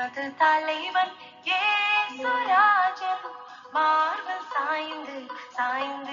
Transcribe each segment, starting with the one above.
எனது தலைவன் ஏசுராஜன் மார்பல் சாய்ந்து சாய்ந்து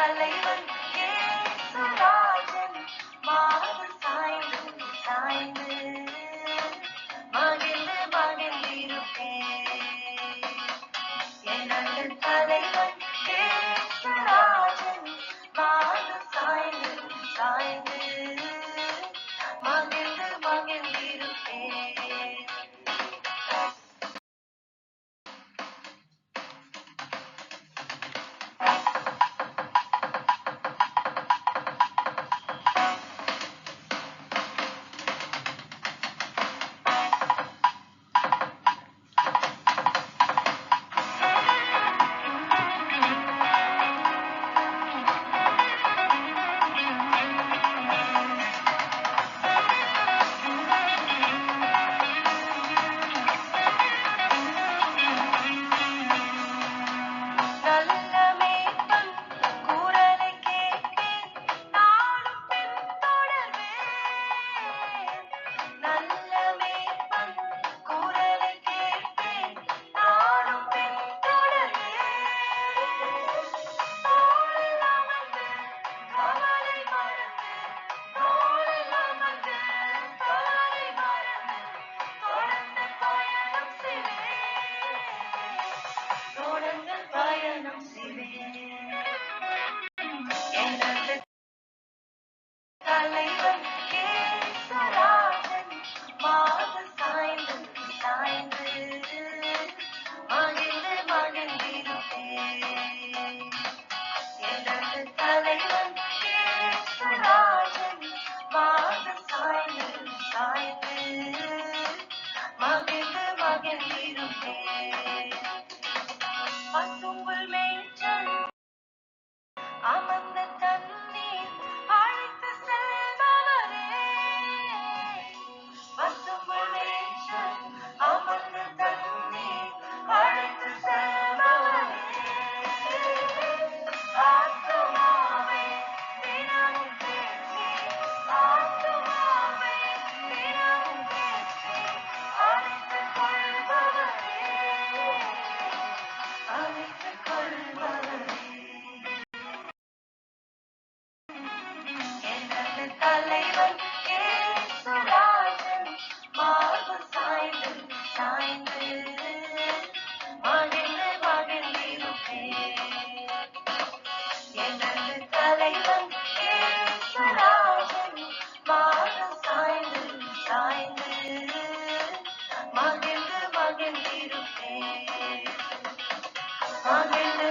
தலைவன் நாட்டு தலைவர் கேசுராஜன் மார்பு சாய்ந்து சாய்ந்து. மகிழ்ந்து மகிழ்ந்திருப்பே எனது தலைவன் கேசுராஜன் மார்பு சாய்ந்து சாய்ந்து. மகிழ்ந்து மகிழ்ந்திருப்பே மகிழ்ந்து